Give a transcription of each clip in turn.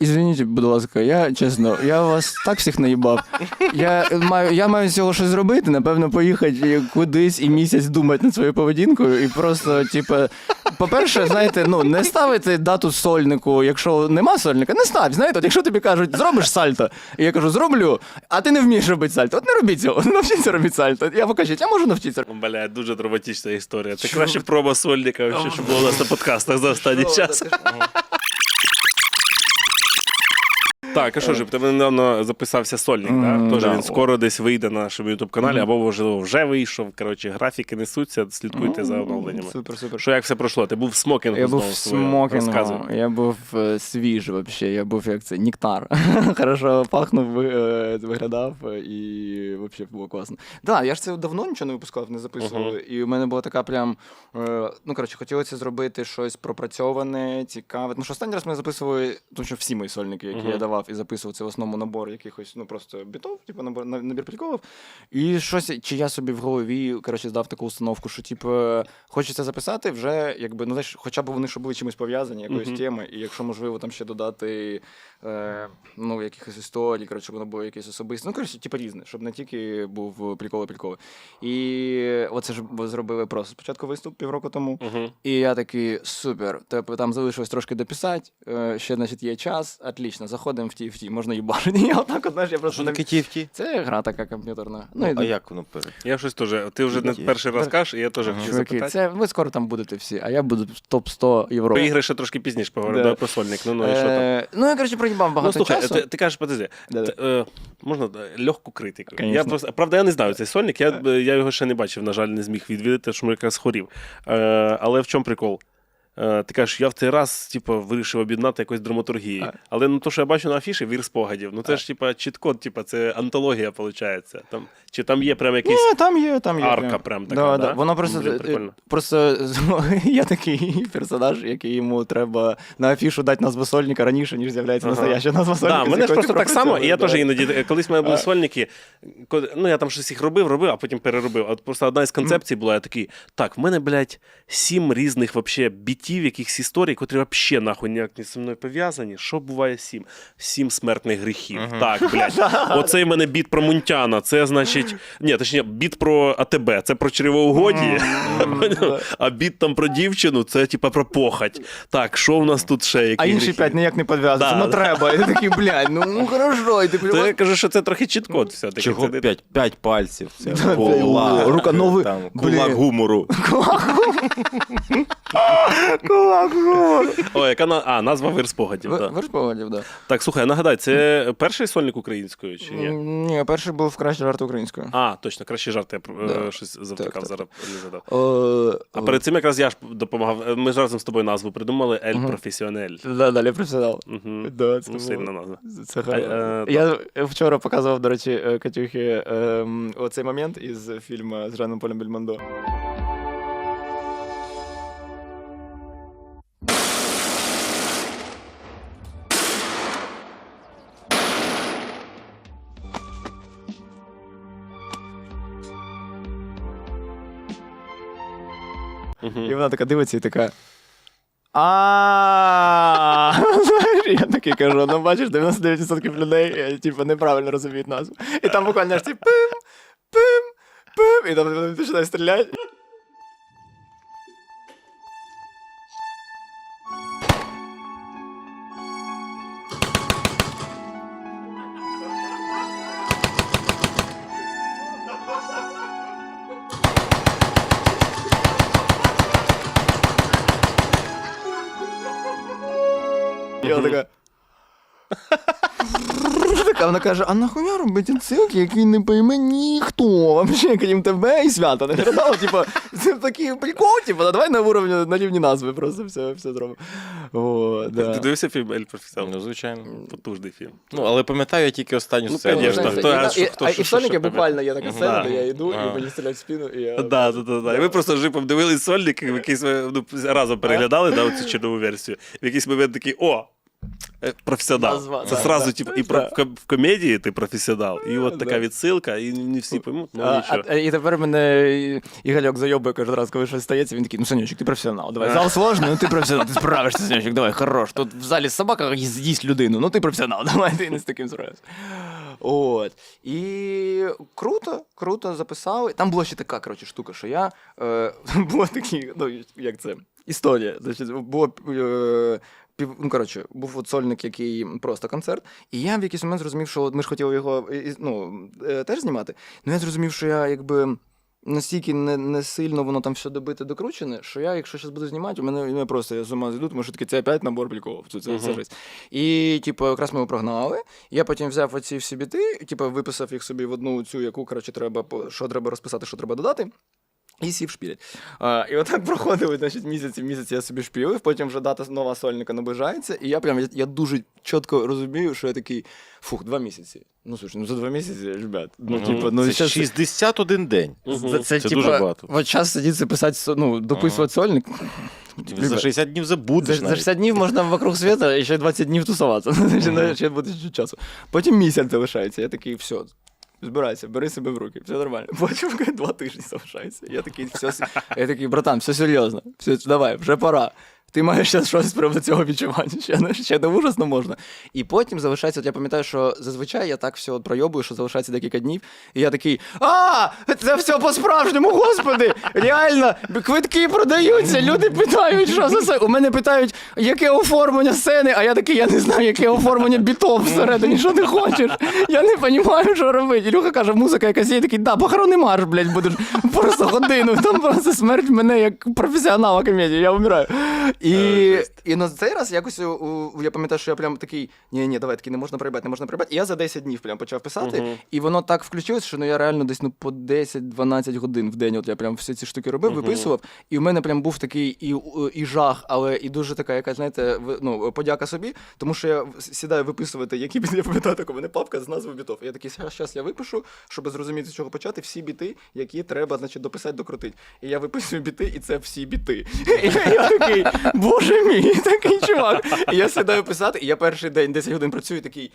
Извиніть, будь ласка, я чесно, я вас так всіх наїбав. Я маю, я маю з цього щось зробити, напевно, поїхати кудись і місяць думати над своєю поведінкою. І просто, типу, по-перше, знаєте, ну не ставити дату сольнику, якщо нема сольника, не став. Знаєте, от якщо тобі кажуть, зробиш сальто, і я кажу, зроблю, а ти не вмієш робити сальто. От не робіть цього, навчіться робити сальто. Я покажу, я можу навчитися. Бля, дуже драматична історія. Це краще проба сольника, що було у нас на подкастах за останній час. Так, а що ж, в тебе недавно записався сольник, да? Тож да. він скоро десь вийде на нашому ютуб каналі, або можливо вже вийшов. Коротше, графіки несуться, слідкуйте за оновленнями. Супер, супер. Що як все пройшло? Ти був в смокінгу Я був знову в своєму. смокінгу, я був е, свіж вообще, я був як це, нектар. Хорошо пахнув, ви- е, виглядав е, і вообще було класно. Так, да, я ж це давно нічого не випускав, не записував. І у мене була така прям. е, Ну, коротше, хотілося зробити щось пропрацьоване, цікаве. Тому що останній раз ми записували, тому що всі мої сольники, які я давав і записував, це в основному набор якихось, ну просто бітов, типу набор, на- набір приколів. І щось, чи я собі в голові, коротше, здав таку установку, що типу, хочеться записати вже, якби, ну знаєш, хоча б вони щоб були чимось пов'язані, якоюсь Мгм. теми, і якщо можливо там ще додати е, ну, якихось історій, коротше, воно було якесь особисте. Ну, коротше, типу різне, щоб не тільки був приколи-приколи. І оце ж зробили просто спочатку виступ півроку тому. Мгм. І я такий супер. Типу, там залишилось трошки дописати. е, Ще, значить, є час. Отлично, заходимо в TFT, можна їбашити. Я отак, от, знаєш, я просто Що таке TFT? Це гра така комп'ютерна. Ну, і- а як воно пере? Я щось теж. Ти вже не перший раз кажеш, і я теж хочу Чуваки, запитати. це ви скоро там будете всі, а я буду в топ-100 Європи. Про ігри ще трошки пізніше поговоримо, Да. про сольник. Ну, ну і що там? Е, ну, я, коротше, проїбав багато Ну, слухай, часу. ти, ти кажеш, подожди, Да-да. т- е, можна е, легку критику. Конечно. Я просто, правда, я не знаю цей сольник, я, е, я його ще не бачив, на жаль, не зміг відвідати, що якраз хворів. Е, але в чому прикол? Е, ти кажеш, я в цей раз типу, вирішив об'єднати якось драматургії. А. Але ну, то, що я бачу на афіші, вір спогадів, ну це ж типа чіткод, типа, це антологія, виходить. Там, чи там є прям якийсь. Ні, там є, там є. арка прям. така, да? Воно просто, Блін, е, просто я такий персонаж, який йому треба на афішу дати назву сольника раніше, ніж з'являється Ага. настояща назва сольника. Да, мене ж просто так само, і я теж іноді, е, колись в мене були А. сольники, ну я там щось їх робив, робив, а потім переробив. От просто одна із концепцій була, я такий, так, в мене, блядь, сім різних вообще бітів, якихось історій, котрі вообще нахуй ніяк не зі мною пов'язані. Що буває сім? Сім смертних гріхів. Так, блядь. Оцей в мене біт про Мунтяна, це значить. Ні, точніше, біт про АТБ, це про чревоугодії. Поняв? А біт там про дівчину, це типа про похоть. Так, що в нас тут ще? А інші гріхи? п'ять ніяк не підв'язуються, Да. ну треба. І такий, блядь, ну, ну хорошо. І ти То я кажу, що це трохи все-таки. Чого Це не- п'ять? П'ять пальців. Це Да, кулак, п'ять. Рука, ну ви- там, блін. кулак гумору. Кулак, гумор. О, яка на... А, назва вир спогадів. Ви Да. да. Так, слухай, нагадай, це перший сольник українською чи ні? Ні, перший був краще жарт українською. А, точно, кращий жарт, я е, Да. щось завтикав, зараз не задав. О, А перед цим якраз я ж допомагав. Ми ж разом з тобою назву придумали Ель Професіонель. Да, далі професіонал. Угу. Да, це Ну, сильна назва. Це А, е, Я вчора показував, до речі, е, Катюхі ем, оцей момент із фільму з Жаном Полем Бельмондо. І вона така дивиться і така. А я такий кажу, ну бачиш, 99% людей е, типу, неправильно розуміють назву. І там буквально ж ті пим, пим, пим, і там починає стріляти. Вона така. Така вона каже, а нахуя робити отсилки, які не пойме ніхто вообще, крім тебе і свята. Не передала, типу, це такий прикол, типу, давай на уровні, на рівні назви просто все, все зробимо. О, Ти дивився фільм Ель Професіонель? Ну, звичайно. Потужний фільм. Ну, але пам'ятаю я тільки останню Ну, сцену. Знаєте, хто- а що- хто- що- І в що- буквально є така сцена, Да. де я йду, Ага. і мені стріляють в спину, і я... Да, да, да, да. І ви просто з жипом дивились сольник, в якийсь ну, разом переглядали да, цю чернову версію. В якийсь момент такий, о, Е, Професіонал. Назва, Це да, сразу, да. типу, і про, Да. в комедії ти професіонал, і от така Да. відсилка, і не всі поймуть, ну А, нічого. а, і тепер мене і- Ігорьок зайобує кожен раз, коли щось стається, він такий, ну, Санючик, ти професіонал. Давай, зал сложний, ну ти професіонал, ти справишся, Санючик, давай, хорош. Тут в залі собака їсть- з'їсть людину, ну ти професіонал, давай, ти не з таким справишся. От. І круто, круто записали. Там була ще така, коротше, штука, що я е, була такі, ну, як це, історія. Значить, було е, пів, ну, коротше, був от сольник, який просто концерт, і я в якийсь момент зрозумів, що ми ж хотіли його ну, е, теж знімати. Ну я зрозумів, що я якби. Настільки не, не сильно воно там все добите докручене, що я, якщо зараз буду знімати, у мене, мене просто я з ума зайду, тому що таке це опять набор приколів. Це, це, це жесть. І, типу, якраз ми його прогнали. Я потім взяв оці всі біти, типу, виписав їх собі в одну цю, яку, коротше, треба, що треба розписати, що треба додати. І сів шпілять. А, і отак проходили, значить, місяці, місяці я собі шпілив, потім вже дата нова сольника наближається, і я прям я, я дуже чітко розумію, що я такий, фух, два місяці. Ну слушай, ну за два місяці, ребят. Ну, Мгм. типу, ну Це щас- 61 день. Мгм. це, це, Це типа, дуже багато. От час сидіти писати, ну, дописувати сольник. За Ребят, 60 днів забудеш за, за 60 днів можна вокруг світу і ще 20 днів тусуватися. Ще буде часу. Потім місяць залишається. Я такий, все. Збирайся, бери себе в руки, все нормально. Потім два тижні залишається. Я такий, все, я такий, братан, все серйозно. Все, давай, вже пора. Ти маєш ще щось з цього відчування. Ще, не- ще не ужасно можна. І потім залишається, от я пам'ятаю, що зазвичай я так все от пройобую, що залишається декілька днів. І я такий: А! Це все по-справжньому, господи! Реально, квитки продаються, люди питають, що за це. У мене питають, яке оформлення сцени, а я такий, я не знаю, яке оформлення бітов всередині, що ти хочеш. Я не розумію, що робити. Ілюха каже, музика якась є, такий, да, похорони марш, блядь, будеш просто годину. Там просто смерть мене як професіонала комедії, я вмираю. І, жесть. і на цей раз якось у, у- я пам'ятаю, що я прям такий, ні, ні, давай такий, не можна проїбати, не можна проїбати. І я за 10 днів прям почав писати, Мгм. і воно так включилось, що ну я реально десь ну по 10-12 годин в день. От я прям всі ці штуки робив, Мгм. виписував. І в мене прям був такий і, і жах, але і дуже така, яка, знаєте, ви- ну, подяка собі, тому що я сідаю виписувати, які біти, я пам'ятаю, так у мене папка з назвою бітов. І я такий, зараз я випишу, щоб зрозуміти, з чого почати, всі біти, які треба, значить, дописати, докрутити. І я виписую біти, і це всі біти. І я такий, боже мій, такий чувак. І я сідаю писати, і я перший день 10 годин працюю, і такий.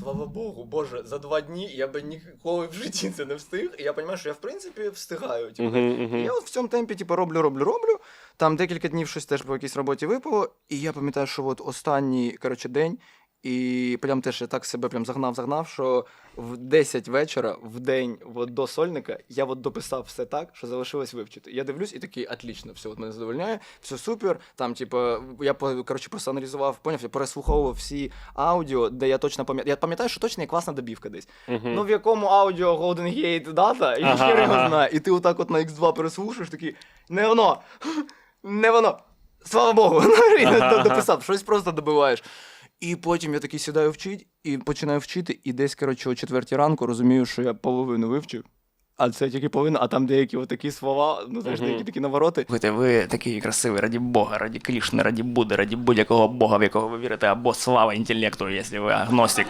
Слава Богу, Боже, за два дні я би ніколи в житті це не встиг. І я розумію, що я в принципі встигаю. Типу, Мгм, і я от в цьому темпі, типу, роблю, роблю, роблю. Там декілька днів щось теж по якійсь роботі випало. І я пам'ятаю, що от останній коротше, день, і прям теж я так себе прям загнав, загнав, що в 10 вечора, в день от, до сольника, я от дописав все так, що залишилось вивчити. Я дивлюсь і такий, отлично, все от мене задовольняє, все супер. Там, типу, я коротше, проаналізував, поняв, я переслуховував всі аудіо, де я точно пам'ятаю. Я пам'ятаю, що точно є класна добівка десь. Мгм. Ну, в якому аудіо Golden Gate дата, Ага, хер його знає. І ти отак от на X2 переслушаєш, такий, не воно, не воно. Слава Богу, ага. дописав, щось просто добиваєш. І потім я такий сідаю вчити і починаю вчити, і десь, коротше, о четвертій ранку розумію, що я половину вивчив. А це тільки половина, а там деякі такі слова, ну знаєш, деякі такі навороти. Слухайте, ви такий красивий, раді Бога, раді Крішни, раді Будди, раді будь-якого Бога, в якого ви вірите, або слава інтелекту, якщо ви агностик.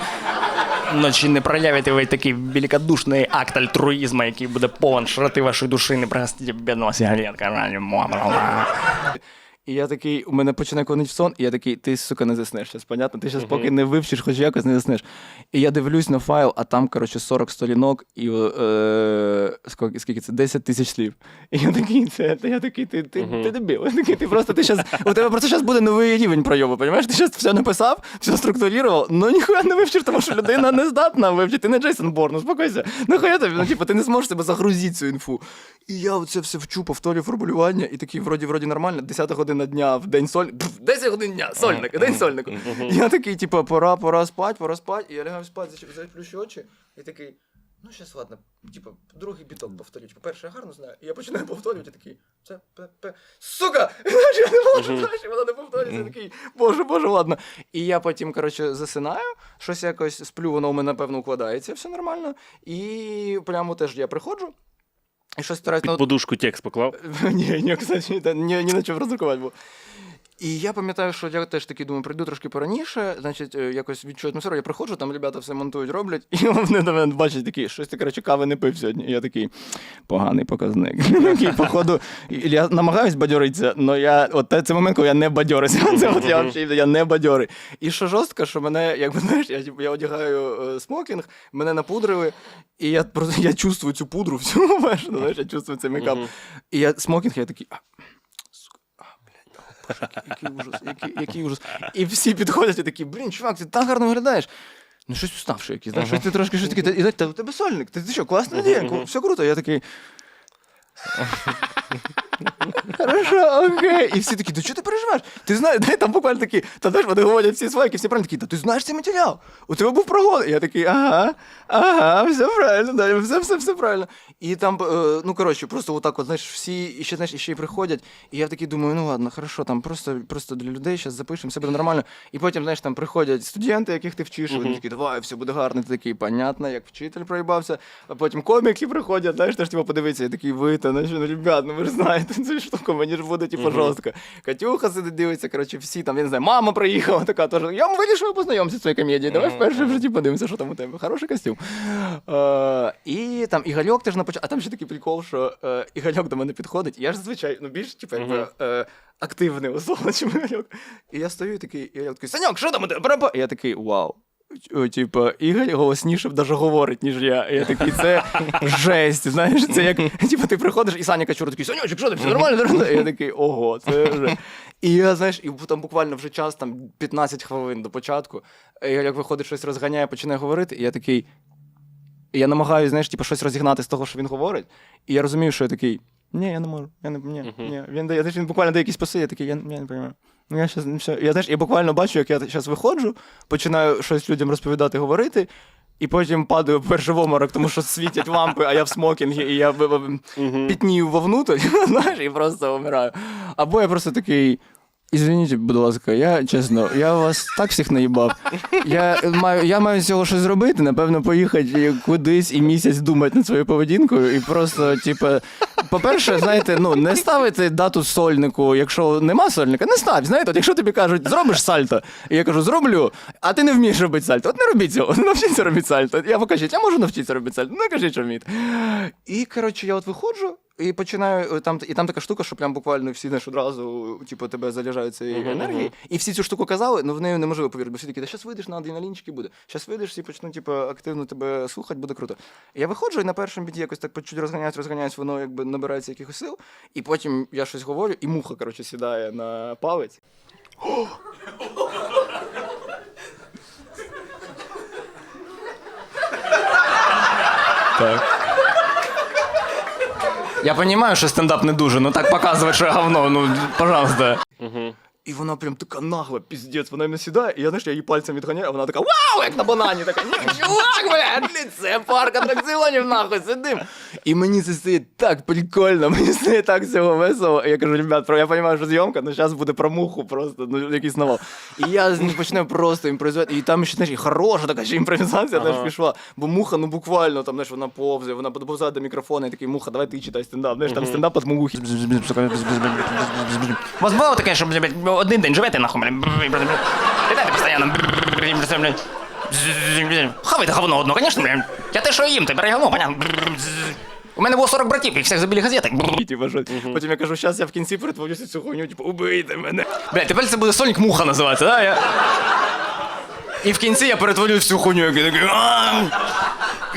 Ну, чи не проявите ви такий великодушний акт альтруїзму, який буде повен широти вашої душі, не простите бідного раді Бога. І я такий, у мене починає клонить в сон, і я такий, ти, сука, не заснеш зараз, понятно? Ти зараз поки не вивчиш, хоч якось не заснеш. І я дивлюсь на файл, а там, коротше, 40 сторінок і е, скільки, скільки це? 10 тисяч слів. І я такий, це, я такий, ти, ти, ти дебіл. Я такий, ти просто, ти щас, у тебе просто зараз буде новий рівень пройому, розумієш? Ти зараз все написав, все структурував, ну ніхуя не вивчиш, тому що людина не здатна вивчити. Ти не Джейсон Борн, успокойся. Нахуя тобі? Ну, типу, ти не зможеш себе загрузити цю інфу. І я оце все вчу, повторюю формулювання, і такий, вроді, вроді нормально, 10 година дня в день соль. Пф, 10 годин дня, сольник, день сольнику. Я такий, типу, пора, пора спать, пора спать. І я лягаю спати, зач- заплющу очі, і такий. Ну, щас, ладно, типу, другий біток повторю. Типу, перший я гарно знаю. І я починаю повторювати такий. Це пе, пе. Сука! Знаєш, я не можу, знаєш, і вона не повторюється. Я такий, боже, боже, ладно. І я потім, коротше, засинаю, щось якось сплю, воно у мене, напевно, укладається, все нормально. І прямо теж я приходжу. І щось стараюсь Під подушку текст поклав. ні, ні, кстати, та- ні, ні на чому роздрукувати був. І я пам'ятаю, що я теж таки думаю, прийду трошки пораніше, значить, е, якось відчую атмосферу. Я приходжу, там ребята все монтують, роблять, і вони до мене бачать такі, щось ти, коротше, кави не пив сьогодні. І я такий поганий показник. Такий, походу, я намагаюсь бадьоритися, але я, от це- момент, коли я не бадьорюся. Це от я, взагалі, я не бадьорий. І що жорстко, що мене, якби знаєш, я, я одягаю е, смокінг, мене напудрили, і я просто я чувствую цю пудру всю, знаєш, ну, знаєш, я чувствую цей мейкап. І я смокінг, я такий. А, який ужас, який, який ужас. І всі підходять і такі, блін, чувак, ти так гарно виглядаєш. Ну, щось уставши якийсь, знаєш, щось ти трошки щось таке, та- і та у тебе сольник, ти, ти що, класна ідея, все круто. Я такий. Хорошо, окей. І всі такі, да чого ти переживаєш? Ти знаєш, дай там буквально такі, та знаєш, вони говорять всі свайки, всі правильно такі, та ти знаєш цей матеріал, у тебе був прогон. І я такий, ага, ага, все правильно, да, все, все, все правильно. І там, е, ну коротше, просто отак, от, знаєш, всі і ще, знаєш, і ще й приходять. І я такий думаю, ну ладно, хорошо, там просто, просто для людей зараз запишемо, все буде нормально. І потім, знаєш, там приходять студенти, яких ти вчиш, вони такі, давай, все буде гарно. Ти такий, понятно, як вчитель проїбався. А потім коміки приходять, знаєш, теж типу, подивитися, я такий, ви та що, ну, ребят, ну ви ж знаєте, цю штуку, мені ж буде типу, жорстко. Катюха сидить, дивиться, коротше, всі там, я не знаю, мама приїхала, така теж. Я вирішив познайомитися з цією комедією. Давай вперше в житті подивимося, що там у тебе. Хороший костюм. Е, і там Ігальок теж на початку. А там ще такий прикол, що е, Ігальок до мене підходить. Я ж зазвичай, ну більш, типу, якби. Е, Активний условно, чим Ігальок. І я стою і такий, і Ігальок такий, Саньок, що там у тебе? І я такий, вау. Типа, Ігор голосніше даже говорить, ніж я. І я такий, це жесть. Знаєш, це як типу, ти приходиш, і Саня Качура такий, Санючок, що ти все нормально? нормально?» І я такий, ого, це вже. І я, знаєш, і там буквально вже час, там 15 хвилин до початку. І як виходить, щось розганяє, починає говорити, і я такий. І я намагаюся, знаєш, типу, щось розігнати з того, що він говорить. І я розумію, що я такий. Ні, я не можу. Я не, ні, ні. Він, дає, він буквально дає якісь поси, я такий, я, я не розумію. Ну, я щас, все. Я, теж, я буквально бачу, як я зараз виходжу, починаю щось людям розповідати, говорити, і потім падаю перший в оморок, тому що світять лампи, а я в смокінгі, і я б- б- пітнію вовнутрь, знаєш, і просто вмираю. Або я просто такий. Извините, будь ласка, я чесно, я вас так всіх наїбав. Я маю, я маю з цього щось зробити, напевно, поїхати кудись і місяць думати над своєю поведінкою. І просто, типу, по-перше, знаєте, ну не ставити дату сольнику, якщо нема сольника, не став. Знаєте, от якщо тобі кажуть, зробиш сальто, і я кажу, зроблю, а ти не вмієш робити сальто. От не робіть цього, не навчіться робити сальто. Я покажіть, я можу навчитися робити сальто. Ну кажіть, що вмієте. І коротше, я от виходжу. І починаю е, там, і там така штука, що прям буквально всі знаєш, одразу, типу, тебе заряджають цією енергією. І всі цю штуку казали, але в неї неможливо повірити, бо всі такі, та зараз вийдеш на адреналінчики буде. Зараз вийдеш, всі почнуть типу, активно тебе слухати, буде круто. І я виходжу, і на першому біті якось так по чуть розганяюсь, розганяюсь, воно якби набирається якихось сил. І потім я щось говорю, і муха, коротше, сідає на палець. Так. Я розумію, що стендап не дуже, ну так показувати, що я говно, ну, пожалуйста. І вона прям така нагла, піздець, вона мене сідає, і я знаєш, я її пальцем відганяю, а вона така вау, як на банані, така, ні, чувак, блядь, це парк атракціонів, нахуй, сидим. І мені це стає так прикольно, мені стає так цього весело. І я кажу, ребят, я розумію, що зйомка, ну зараз буде про муху просто, ну якийсь навал. І я починаю просто імпровізувати, і там ще, знаєш, і хороша така ще імпровізація теж пішла, бо муха, ну буквально, там, знаєш, вона повзає, вона повзає до мікрофона, і такий, муха, давай ти читай стендап, знаєш, там стендап від мухи. У вас було таке, що один день живете нахуй, блядь. Літайте постійно. Хавайте говно одно, звісно, блядь. Я те, що їм, ти бери говно, понятно. У мене було 40 братів, і всіх забили газети. Типа, що... Потім я кажу, зараз я в кінці перетворюся цю хуйню, типу, убийте мене. Блядь, тепер це буде сольник муха називатися, да? Я... І в кінці я перетворююсь в цю хуйню, який такий, «А,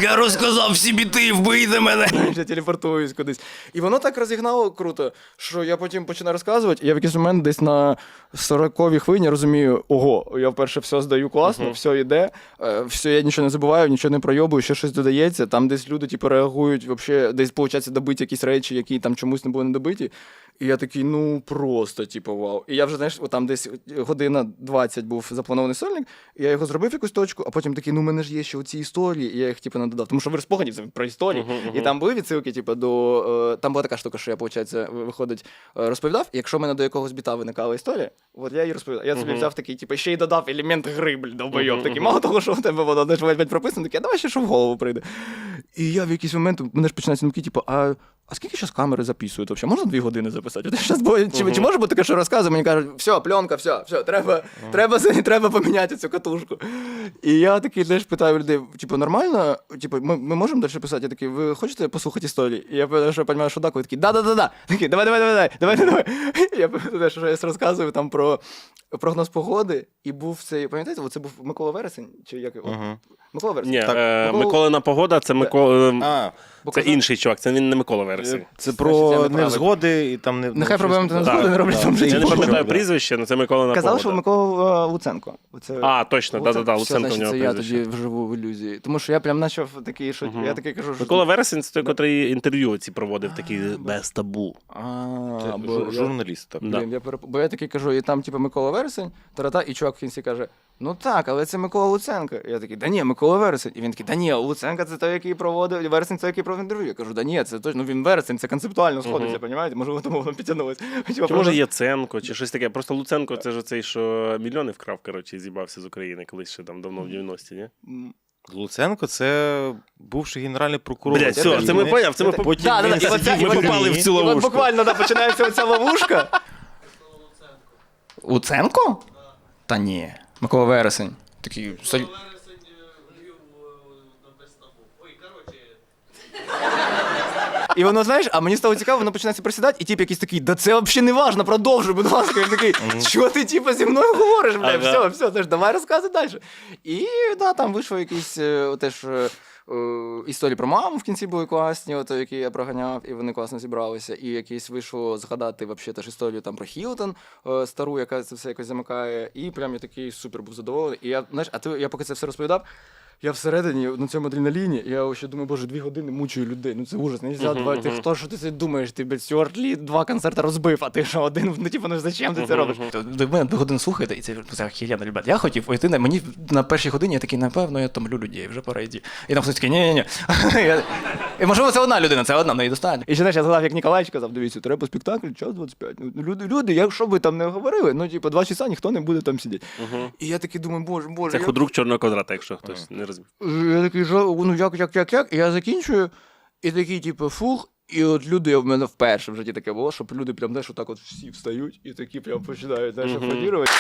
я розказав всі біти, вбийте мене. Я телепортуюсь кудись. І воно так розігнало круто, що я потім починаю розказувати, і я в якийсь момент десь на 40-й хвилині розумію, ого, я вперше все здаю класно, все йде, е, все, я нічого не забуваю, нічого не пройобую, ще щось додається. Там десь люди типу, реагують, вообще, десь, виходить, добиті якісь речі, які там чомусь не були не добиті. І я такий, ну просто, типу, вау. І я вже, знаєш, там десь година 20 був запланований сольник, я його зробив якусь точку, а потім такий, ну, в мене ж є ще оці історії, і я їх, типу, надодав. Тому що ви це про історії. І там були відсилки, типу, до. е, Там була така штука, що я, виходить, виходить, е, розповідав. І якщо в мене до якогось біта виникала історія, от я її розповідав. Я собі взяв такий, типу, ще й додав елемент гри, блін, довбойоб. Такий, мало того, що в тебе воно знаєш, ледь прописано, такий, а давай ще що в голову прийде. І я в якийсь момент, у мене ж починаються думки, типу, а а скільки зараз камери записують? Взагалі? Можна дві години записати? От щас бо- чи, чи може бути таке, що розказує, мені кажуть, все, пленка, все, все, треба, треба, треба поміняти цю катушку. І я такий теж питаю людей, типу, нормально? Типу, ми, ми можемо далі писати? Я такий, ви хочете послухати історії? І я пам'ятаю, що розумію, що так, ви такий, да-да-да-да. Такі, давай, давай, давай, давай, давай, давай. Я пам'ятаю, що я розказую там про прогноз погоди, і був цей, пам'ятаєте, це був Микола Вересень? Чи як. Микола Вересень. Ні, Так, е, Миколина погода, це Микола. Бо Це казав- інший чувак, це він не Микола Вересень. це Значить, я про неправильно. невзгоди і там не. Нехай ну, проблеми щось- не не роблять так. в житті. Я не пам'ятаю прізвище, але це Миколина Казав, що. Микола е, Луценко. Оце... А, точно, да-да-да, Все, Луценко в значить, нього це я прізвище. тоді вживу в ілюзії. Тому що я прям почав такий, що я такий кажу, що... Микола Вересень це той, котрий інтерв'ю ці проводив, такі без табу. А, бо я- Журналіст. так. Да. Блін, я переп... Бо я такий кажу, і там, типу, Микола Вересень, тарата, і чувак в кінці каже: ну так, але це Микола Луценко. Я такий, да ні, Микола Вересень. І він такий, да ні, Луценко це той, який проводив, Вересень це який проводив інтерв'ю. Я кажу, да ні, це точно, ну він Вересень, це концептуально сходиться, понімаєте? Може, тому воно підтягнулося. Чи може Яценко, чи щось таке. Просто Луценко це ж цей, що мільйони вкрав, коротше, і з'їбався з України колись ще там давно в 90-ті, ні? Луценко це бувший генеральний прокурор. Блядь, все, це ми поняв, це ми попали в цю І от ловушку. буквально починається оця ловушка. Луценко? Та ні. Микола Вересень. Такий соль... І воно, знаєш, а мені стало цікаво, воно починається присідати, і тип якийсь такий, да це взагалі не важно, продовжуй, будь ласка. Я такий, що ти типу, зі мною говориш, бля, Ага. все, все, знаєш, давай розказуй далі. І да, там вийшло якийсь е, теж е, е, історії про маму в кінці були класні, от, які я проганяв, і вони класно зібралися. І якийсь вийшло згадати вообще теж історію там про Хілтон е, стару, яка це все якось замикає. І прям я такий супер був задоволений. І я, знаєш, а ти, я поки це все розповідав. Я всередині на цьому адреналіні, я ще думаю, боже, дві години мучую людей. Ну це ужас. Нельзя Мгм, два. Ти мгм. хто що ти це думаєш? Ти блядь, Стюарт Лі два концерти розбив, а ти що один? Ну типу, ну зачем ти це Мгм, робиш? Ви мене дві години слухаєте, і це це охеренно, ребят. Я хотів уйти на мені на першій годині, я такий, напевно, я томлю людей, вже пора йти. І там хтось такий, ні, ні, ні. І можливо, це одна людина, це одна, ну і достатньо. І ще знаєш, я згадав, як Ніколаєвич казав, дивіться, треба спектакль, час 25. Ну, люди, люди, якщо ви там не говорили, ну типу, два часа ніхто не буде там сидіти. І я такий думаю, боже, боже. Це я- худрук чорного квадрата, якщо хтось не розуміє. я такий, «Жо- ну як, як, як, як? І я закінчую, і такий, типу, фух. І от люди в мене вперше в житті таке було, щоб люди прям знаєш, отак от всі встають і такі прям починають знаєш, mm -hmm. аплодірувати.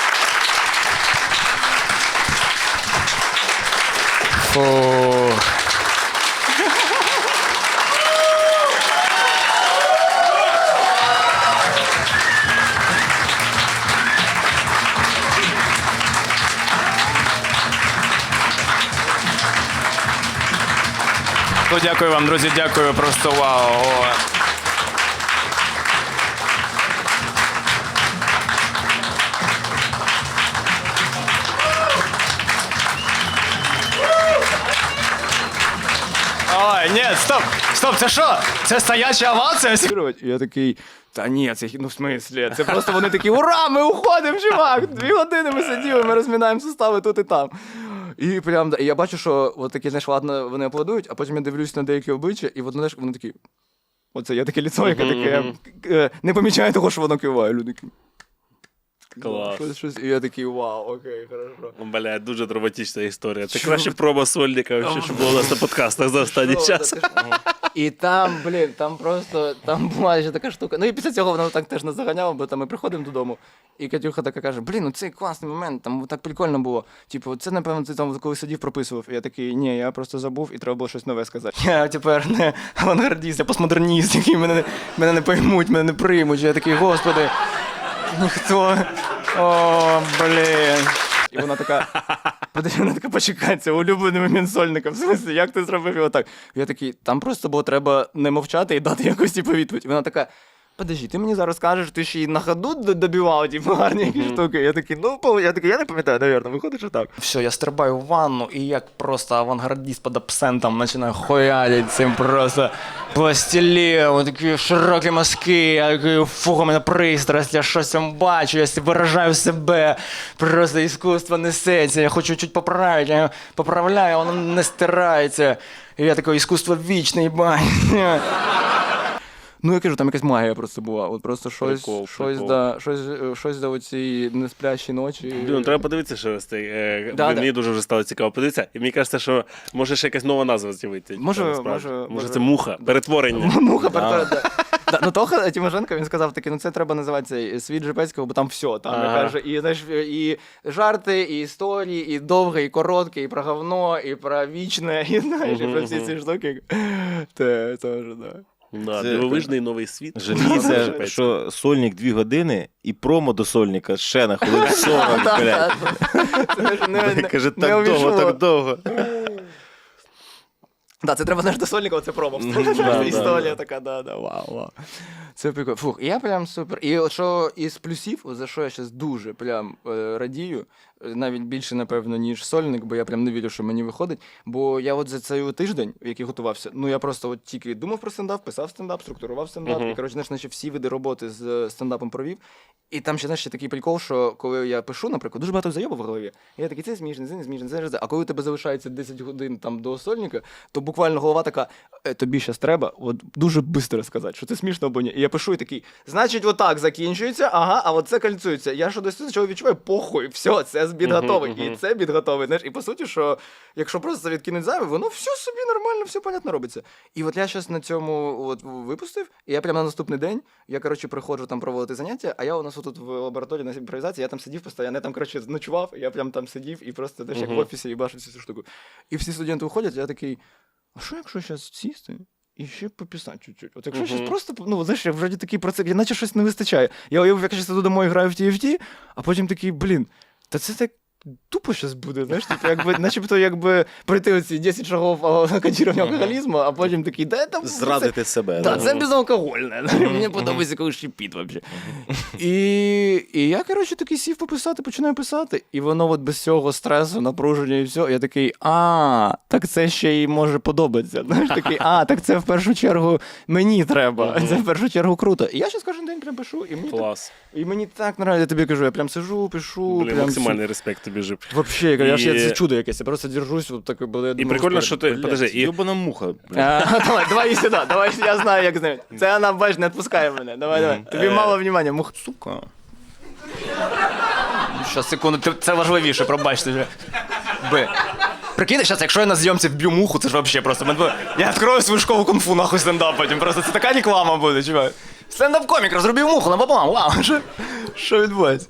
Фух. Ну, дякую вам, друзі, дякую, просто вау. Ой, ні, стоп, стоп, це що? Це стояча овація? Я такий, та ні, це ну в смислі, це просто вони такі, ура, ми уходимо, чувак! Дві години ми сиділи, ми розмінаємо сустави тут і там. І прям, і я бачу, що от такі, знаєш, ладно, вони аплодують, а потім я дивлюсь на деякі обличчя, і от, знаєш, вони такі. Оце я таке ліцо, яке таке е, не помічає того, що воно киває. Люди такі. Клас. Щось, щось. І я такий, вау, окей, хорошо. Бля, дуже драматична історія. Це краще проба сольника, вообще, що було у нас на подкастах за останній час. ж- І там, блін, там просто там була ще така штука. Ну і після цього воно так теж не заганяло, бо там ми приходимо додому, і Катюха така каже: Блін, ну цей класний момент, там так прикольно було. Типу, це, напевно, ти там коли сидів, прописував. І я такий, ні, я просто забув і треба було щось нове сказати. Я тепер не авангардіст, я постмодерніст, який мене не, мене не поймуть, мене не приймуть. Я такий, господи, ніхто. О, блін. І вона така, подивіться, вона така, почекай, улюблений момент сольника. В смысле, як ти зробив його так? Я такий, там просто було треба не мовчати і дати якусь типу, відповідь. Вона така. Подожди, ти мені зараз кажеш, ти ще й на ходу добивав типу, гарні якісь штуки. Я такий, ну я такий, я не пам'ятаю, навірно, виходить, що так. Все, я стрибаю в ванну і як просто авангардіст під абсентом починаю хуялить цим просто пластиліном, такі широкі мазки, я такий, фух, у мене пристрасть, я щось там бачу, я виражаю себе, просто іскусство несеться, я хочу чуть поправити, я поправляю, воно не стирається. І я такий, іскусство вічне, їбать. Ну, я кажу, там якась магія просто була. От просто щось, Прикол, щось, прикол. да, щось, е, щось до оцієї несплячі ночі. Ну, треба подивитися, що ось цей. Е, Да, да. Мені дуже вже стало цікаво подивитися. І мені кажеться, що може ще якась нова назва з'явиться. Може, може, може, може. це муха, перетворення. Муха перетворена. Да, ну Тоха Тимошенко він сказав таки, ну це треба називати цей світ Жепецького, бо там все. Там Ага. каже, і знаєш, і жарти, і історії, і довге, і коротке, і про говно, і про вічне, і знаєш, і про всі ці штуки. Те, теж, да. Да, Це- дивовижний новий світ. Жаліється, що сольник 2 години і промо до сольника ще на хвилин 40, блядь. Це не- не- Каже, не так довго, увійшло. так довго. Да, це треба знаєш до Сольникова, це промо. да, Історія да. така, да, да, вау, вау. Це прикольно. Фух, я прям супер. І от що із плюсів, от за що я зараз дуже прям е, радію, навіть більше, напевно, ніж сольник, бо я прям не вірю, що мені виходить. Бо я от за цей тиждень, який готувався, ну я просто от тільки думав про стендап, писав стендап, структурував стендап, Мгм. і коротше, знаєш, наче всі види роботи з стендапом провів. І там ще знаєш, ще такий прикол, що коли я пишу, наприклад, дуже багато зайобів в голові. І я такий, це смішно, це не смішно, це не. А коли у тебе залишається 10 годин там до сольника, то буквально голова така: «Е, тобі зараз треба от дуже швидко сказати, що це смішно або ні. І я пишу і такий, значить, отак закінчується, ага, а от це кальцюється. Я що десь чого відчуваю, похуй, все, це збіт Мгм, готовий. І це біт готовий. Знаєш, і по суті, що якщо просто відкинуть зайве, воно все собі нормально, все понятно робиться. І от я зараз на цьому от випустив, і я прямо на наступний день, я коротше приходжу там проводити заняття, а я у нас тут в лабораторії на імпровізації, я там сидів постійно, я там коротше ночував, я прям там сидів і просто теж як в офісі і бачив цю штуку. І всі студенти виходять, я такий, а що якщо зараз сісти? І ще пописати чуть-чуть. От якщо щось просто, ну, знаєш, я вроді такий процес, наче щось не вистачає. Я уявив, як я іду домой граю в TFT, а потім такий, блін, та це так тупо щас буде, знаєш, типу, якби, начебто, якби пройти оці 10 шагов кодірування алкоголізму, а потім такий, да, там Зрадити себе. Да, да. це безалкогольне. Мені подобається, коли шипіт взагалі. І, і я, коротше, такий сів пописати, починаю писати. І воно от без цього стресу, напруження і все. Я такий, а, так це ще й може подобатися. Знаєш, такий, а, так це в першу чергу мені треба. Це в першу чергу круто. І я зараз кожен день прям пишу, і мені, так, Клас. І мені так нравиться, я тобі кажу, я прям сижу, пишу. Блін, прям максимальний респект тобі жив. Вообще, я, я, І- це чудо якесь, я просто держусь, от так, бо я І думаю, прикольно, що ти. блядь. Подожди, і Йобана муха. А, давай, давай сюди, давай, я знаю, як з ним. Це вона, бач, не відпускає мене. Давай, давай. Тобі мало внимання, мух. Сука. Щас, секунду, ти- це важливіше, пробачте вже. Б. Прикинь, зараз, якщо я на зйомці вб'ю муху, це ж взагалі просто. мене буде- Я відкрою свою школу кунг-фу, нахуй стендап потім. Просто це така реклама буде, чувак. Стендап-комік розробив муху на пополам, вау, що, що відбувається?